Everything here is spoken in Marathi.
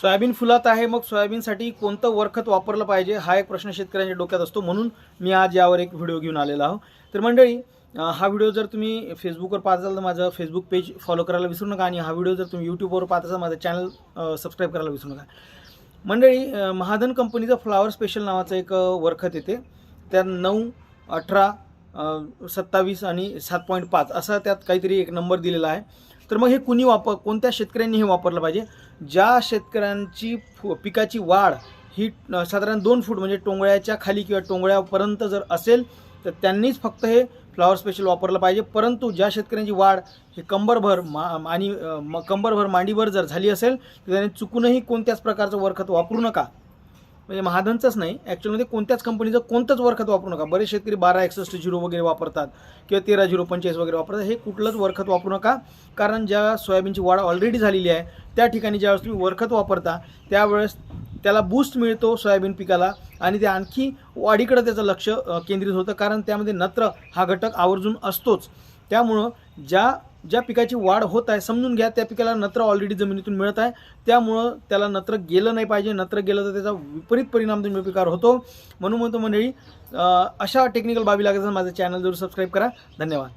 सोयाबीन फुलात आहे. मग सोयाबीनसाठी कोणतं वरखत वापरलं पाहिजे? हा एक प्रश्न शेतकऱ्यांच्या डोक्यात असतो. म्हणून मी आज यावर एक व्हिडिओ घेऊन आलेला आहो. तर मंडळी हा व्हिडिओ जर तुम्ही फेसबुकवर पाहत असाल तर माझं फेसबुक पेज फॉलो करायला विसरू नका आणि हा व्हिडिओ जर तुम्ही यूट्यूबवर पाहत असाल माझं चॅनल सबस्क्राईब करायला विसरू नका. मंडळी महाधन कंपनीचं फ्लावर स्पेशल नावाचं एक वरखत येते. त्यात नऊ अठरा सत्तावीस आणि सात पॉईंट पाच असा त्यात काहीतरी एक नंबर दिलेला आहे. तर मग हे कुणी वापर कोणत्या शेतकऱ्यांनी हे वापरलं पाहिजे? ज्या शेतकऱ्यांची फु पिकाची वाढ ही साधारण दोन फूट म्हणजे टोंगळ्याच्या खाली किंवा टोंगळ्यापर्यंत जर असेल तर त्यांनीच फक्त हे फ्लॉवर स्पेशल वापरलं पाहिजे. परंतु ज्या शेतकऱ्यांची वाढ हे कंबरभर मा आणि म- कंबरभर मांडीभर जर झाली असेल तर त्याने चुकूनही कोणत्याच प्रकारचं वरखत वापरू नका. म्हणजे महाधनचंच नाही. ॲक्च्युअलमध्ये कोणत्याच कंपनीचं कोणतंच वरखत वापरू नका. बरेच शेतकरी बारा एकसष्ट झिरो वगैरे वापरतात किंवा तेरा झिरो पंचेचाळीस वगैरे वापरतात. हे कुठलंच वरखत वापरू नका. कारण ज्या सोयाबीनची वाढ ऑलरेडी झालेली आहे त्या ठिकाणी ज्यावेळेस तुम्ही वरखत वापरता त्यावेळेस त्याला बूस्ट मिळतो सोयाबीन पिकाला आणि ते आणखी वाढीकडं त्याचं लक्ष केंद्रित होतं. कारण त्यामध्ये नत्र हा घटक आवर्जून असतोच. त्यामुळं ज्या ज्या पिकाची वाढ होत आहे समजून घ्या त्या पिकाला नत्र ऑलरेडी जमिनीतून मिळत आहे. त्यामुळं त्याला नत्र गेलं नाही पाहिजे. नत्र गेलं तर त्याचा विपरीत परिणाम तुम्ही पिकावर होतो. म्हणून म्हणतो मंडळी अशा टेक्निकल बाबी लागत माझं चॅनल जरूर सबस्क्राईब करा. धन्यवाद.